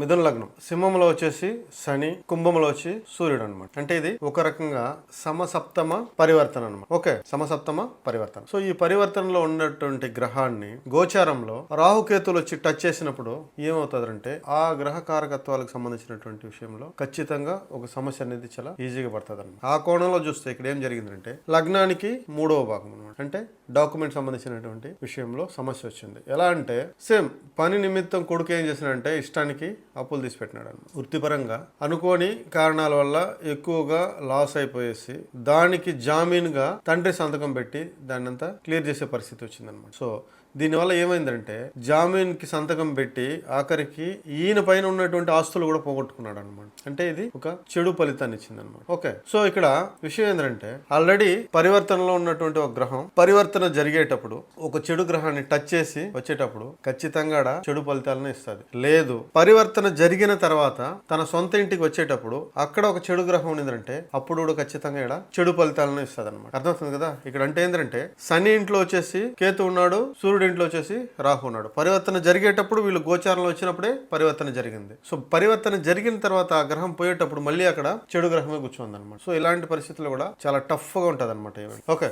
మిథున లగ్నం. సింహంలో వచ్చేసి శని కుంభంలో వచ్చి సూర్యుడు అనమాట అంటే ఇది ఒక రకంగా సమసప్తమ పరివర్తన అనమాట ఓకే సమసప్తమ పరివర్తన. సో ఈ పరివర్తనలో ఉన్నటువంటి గ్రహాన్ని గోచారంలో రాహుకేతులు వచ్చి టచ్ చేసినప్పుడు ఏమవుతుందంటే ఆ గ్రహ కారకత్వాలకు సంబంధించినటువంటి విషయంలో ఖచ్చితంగా ఒక సమస్య అనేది చాలా ఈజీగా పడుతుంది అనమాట ఆ కోణంలో చూస్తే ఇక్కడ ఏం జరిగిందంటే లగ్నానికి మూడవ భాగం అనమాట అంటే డాక్యుమెంట్ సంబంధించినటువంటి విషయంలో సమస్య వచ్చింది. ఎలా అంటే సేమ్ పని నిమిత్తం కొడుకు ఏం చేసినంటే ఇష్టానికి అప్పులు తీసి పెట్టినాడు వృత్తిపరంగా అనుకోని కారణాల వల్ల ఎక్కువగా లాస్ అయిపోయేసి దానికి జామీన్గా తండ్రి సంతకం పెట్టి దాన్నంతా క్లియర్ చేసే పరిస్థితి వచ్చిందనమాట. సో దీనివల్ల ఏమైందంటే జామీన్కి సంతకం పెట్టి ఆఖరికి ఈయన పైన ఉన్నటువంటి ఆస్తులు కూడా పోగొట్టుకున్నాడు అనమాట అంటే ఇది ఒక చెడు ఫలితాన్ని ఇచ్చింది అనమాట ఓకే సో ఇక్కడ విషయం ఏంటంటే ఆల్రెడీ పరివర్తనలో ఉన్నటువంటి ఒక గ్రహం పరివర్తన జరిగేటప్పుడు ఒక చెడు గ్రహాన్ని టచ్ చేసి వచ్చేటప్పుడు ఖచ్చితంగా చెడు ఫలితాలను ఇస్తుంది. లేదు పరివర్తన జరిగిన తర్వాత తన సొంత ఇంటికి వచ్చేటప్పుడు అక్కడ ఒక చెడు గ్రహం ఉన్నదంటే అప్పుడు కూడా ఖచ్చితంగా ఇక్కడ చెడు ఫలితాలను ఇస్తుంది అనమాట అర్థమవుతుంది కదా? ఇక్కడ అంటే ఏంటంటే శని ఇంట్లో వచ్చేసి కేతు ఉన్నాడు సూర్యుడు ఇంట్లో వచ్చేసి రాహు ఉన్నాడు. పరివర్తన జరిగేటప్పుడు వీళ్ళు గోచారంలో వచ్చినప్పుడే పరివర్తన జరిగింది. సో పరివర్తన జరిగిన తర్వాత ఆ గ్రహం పోయేటప్పుడు మళ్ళీ అక్కడ చెడు గ్రహమే కూర్చోంది అనమాట సో ఇలాంటి పరిస్థితులు కూడా చాలా టఫ్గా ఉంటుంది అనమాట ఓకే.